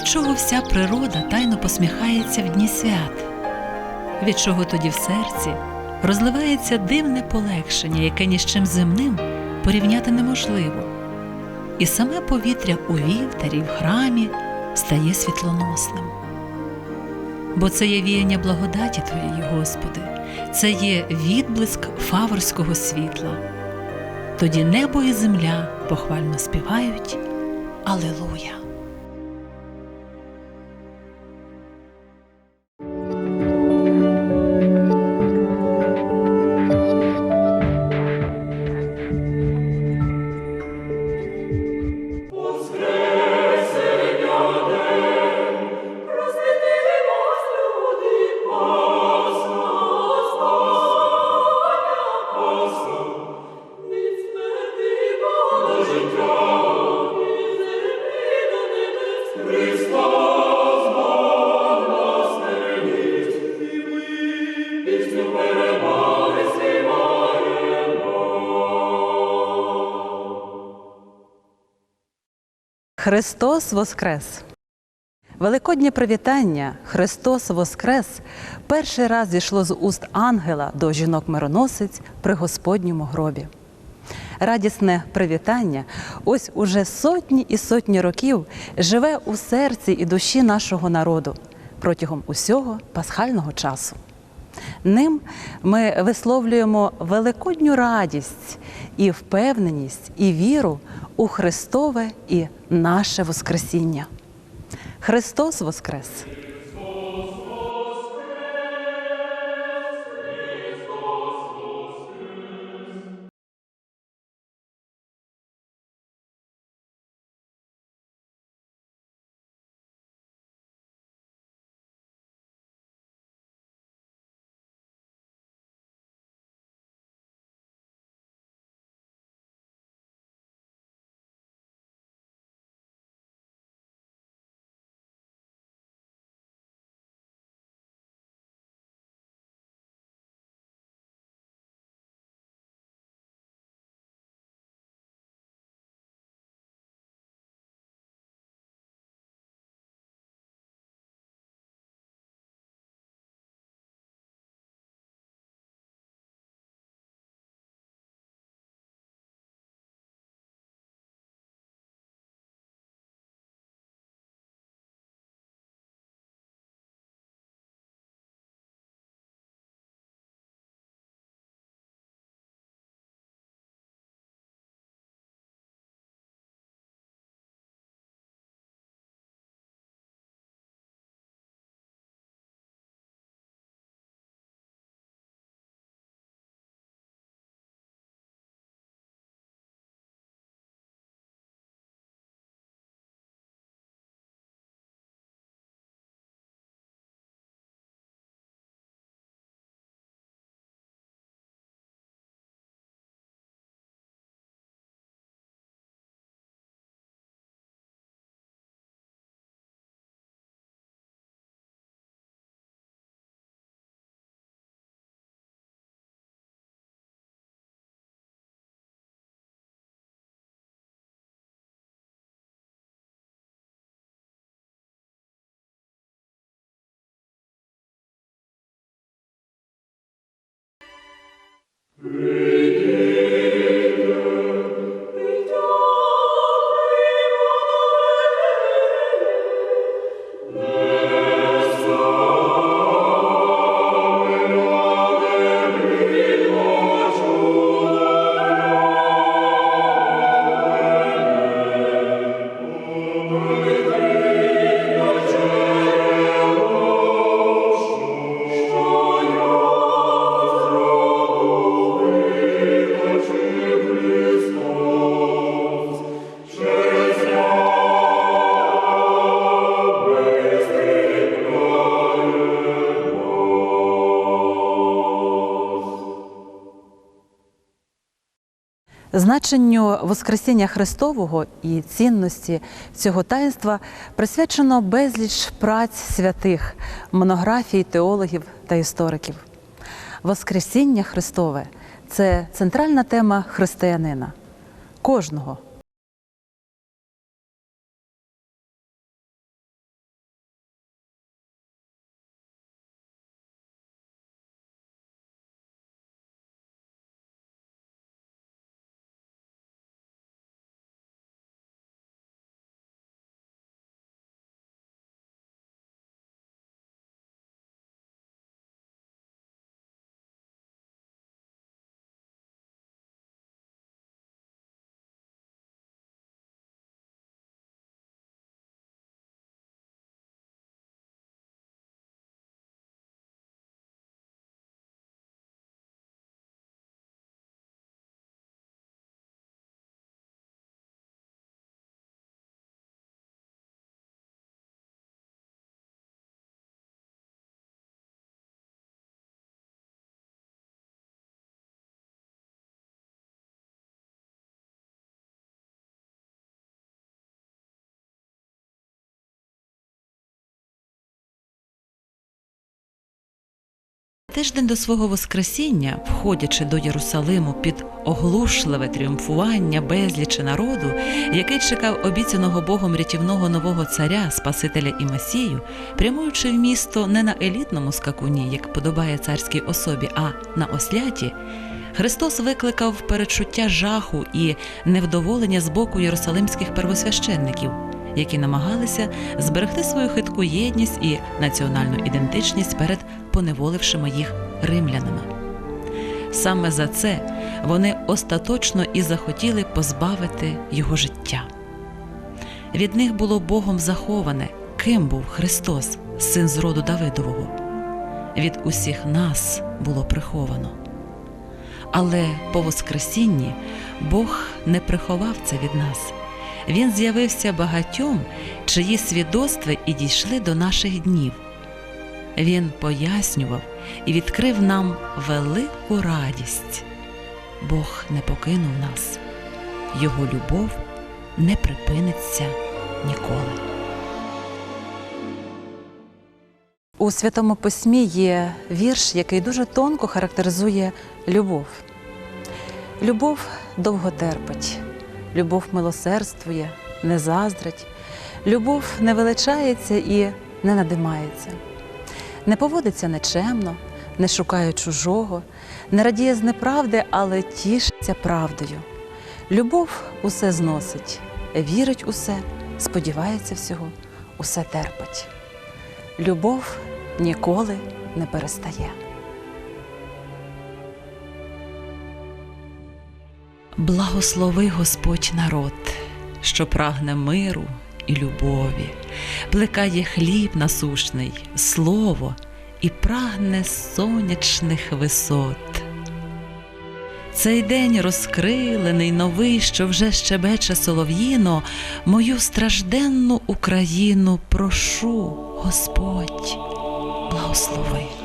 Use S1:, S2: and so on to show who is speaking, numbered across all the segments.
S1: від чого вся природа тайно посміхається в дні свят, від чого тоді в серці розливається дивне полегшення, яке ні з чим земним порівняти неможливо, і саме повітря у вівтарі в храмі стає світлоносним. Бо це є віяння благодаті Твоєї, Господи, це є відблиск фаворського світла. Тоді небо і земля похвально співають Алилуя!
S2: Христос Воскрес! Великоднє привітання Христос Воскрес перший раз зійшло з уст ангела до жінок-мироносиць при Господньому гробі. Радісне привітання ось уже сотні і сотні років живе у серці і душі нашого народу протягом усього пасхального часу. Ним ми висловлюємо великодню радість і впевненість, і віру у Христове і наше Воскресіння. Христос Воскрес! Peace. Значенню Воскресіння Христового і цінності цього таїнства присвячено безліч праць святих, монографій теологів та істориків. Воскресіння Христове це центральна тема християнина, кожного
S1: Тиждень до свого Воскресіння, входячи до Єрусалиму під оглушливе тріумфування безлічі народу, який чекав обіцяного Богом рятівного нового царя, Спасителя і Месію, прямуючи в місто не на елітному скакуні, як подобає царській особі, а на осляті, Христос викликав перечуття жаху і невдоволення з боку єрусалимських первосвященників, які намагалися зберегти свою хитку єдність і національну ідентичність перед поневолившими їх римлянами. Саме за це вони остаточно і захотіли позбавити його життя. Від них було Богом заховане, ким був Христос, син з роду Давидового. Від усіх нас було приховано. Але по Воскресінні Бог не приховав це від нас. Він з'явився багатьом, чиї свідоцтва і дійшли до наших днів. Він пояснював і відкрив нам велику радість. Бог не покинув нас, Його любов не припиниться ніколи.
S2: У Святому Письмі є вірш, який дуже тонко характеризує любов. Любов довго терпить, любов милосердствує, не заздрить, любов не величається і не надимається, не поводиться нечемно, не шукає чужого, не радіє з неправди, але тішиться правдою. Любов усе зносить, вірить усе, сподівається всього, усе терпить. Любов ніколи не перестає.
S1: Благослови Господь народ, що прагне миру і любові, плекає хліб насушний, слово і прагне сонячних висот. Цей день розкрилений, новий, що вже щебече солов'їно, мою стражденну Україну прошу, Господь, благослови.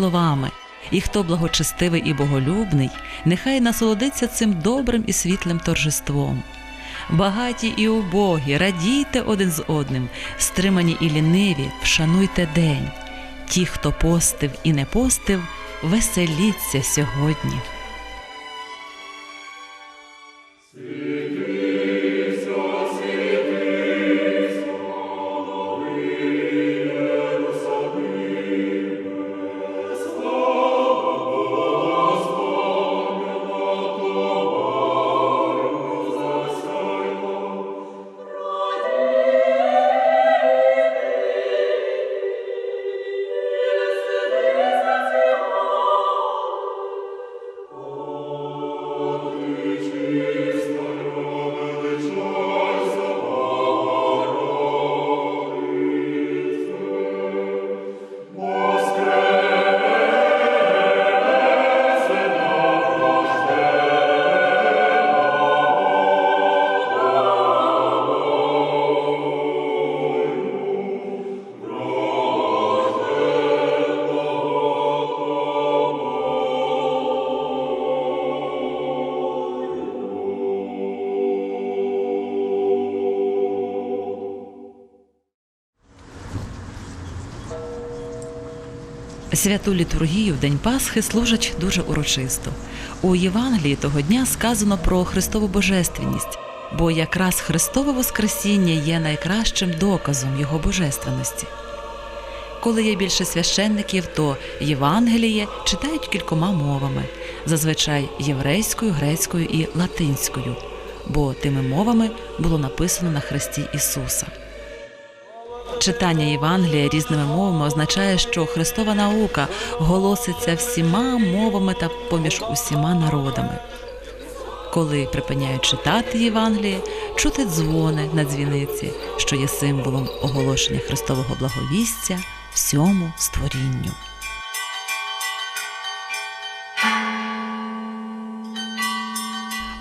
S1: Словами, і хто благочестивий і боголюбний, нехай насолодиться цим добрим і світлим торжеством. Багаті і убогі, радійте один з одним, стримані і ліниві, вшануйте день. Ті, хто постив і не постив, веселіться сьогодні. Святу літургію в День Пасхи служать дуже урочисто. У Євангелії того дня сказано про Христову божественність, бо якраз Христове Воскресіння є найкращим доказом Його божественності. Коли є більше священників, то Євангеліє читають кількома мовами, зазвичай єврейською, грецькою і латинською, бо тими мовами було написано на Христі Ісуса. Читання Євангелія різними мовами означає, що Христова наука голоситься всіма мовами та поміж усіма народами. Коли припиняють читати Євангеліє, чути дзвони на дзвіниці, що є символом оголошення Христового благовістя всьому створінню.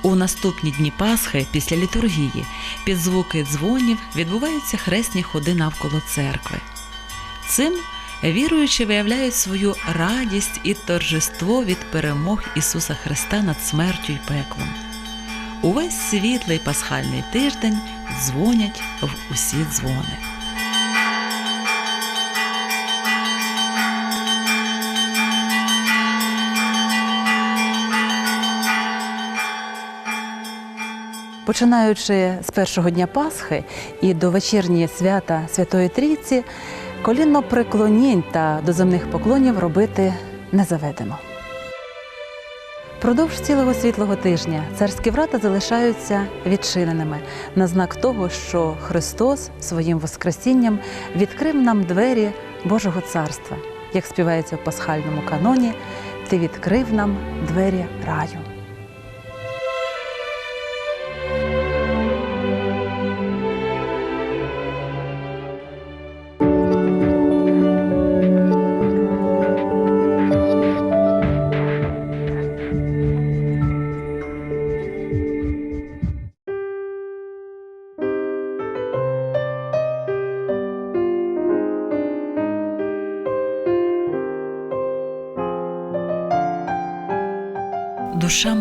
S1: У наступні дні Пасхи після літургії під звуки дзвонів відбуваються хресні ходи навколо церкви. Цим віруючі виявляють свою радість і торжество від перемог Ісуса Христа над смертю й пеклом. Увесь світлий пасхальний тиждень дзвонять в усі дзвони.
S2: Починаючи з першого дня Пасхи і до вечірнього свята Святої Трійці, колінно преклонінь та доземних поклонів робити не заведено. Продовж цілого світлого тижня царські врата залишаються відчиненими на знак того, що Христос своїм Воскресінням відкрив нам двері Божого царства, як співається в пасхальному каноні, ти відкрив нам двері раю.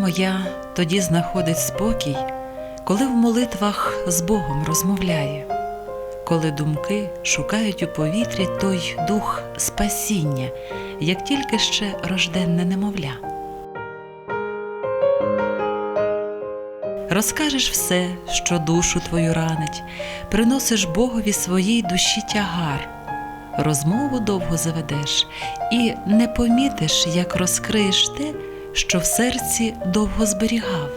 S1: Моя тоді знаходить спокій, коли в молитвах з Богом розмовляє, коли думки шукають у повітрі той дух спасіння, як тільки ще рожденне немовля. Розкажеш все, що душу твою ранить, приносиш Богові своїй душі тягар, розмову довго заведеш і не помітиш, як розкриєш те, що в серці довго зберігав.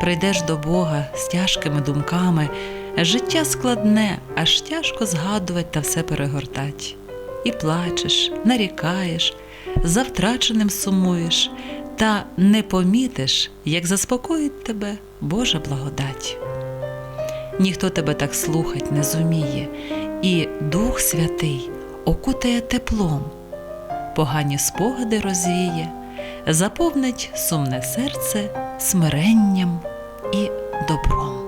S1: Прийдеш до Бога з тяжкими думками, життя складне, аж тяжко згадувати та все перегортать. І плачеш, нарікаєш, за втраченим сумуєш, та не помітиш, як заспокоїть тебе Божа благодать. Ніхто тебе так слухать не зуміє, і Дух Святий окутає теплом погані спогади розвіє, заповнить сумне серце смиренням і добром.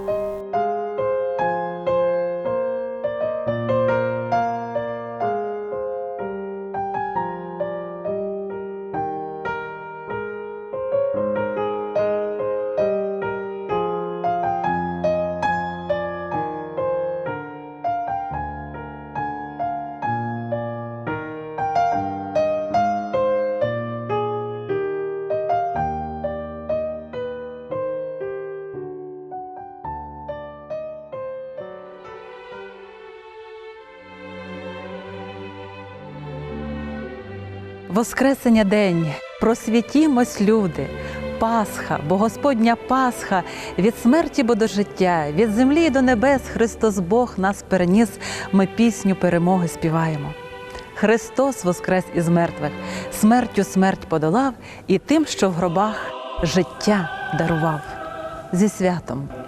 S2: Воскресення день, просвітімось, люди. Пасха, бо Господня Пасха, від смерті бо до життя, від землі до небес Христос Бог нас переніс, ми пісню перемоги співаємо. Христос воскрес із мертвих, смертю смерть подолав і тим, що в гробах життя дарував. Зі святом!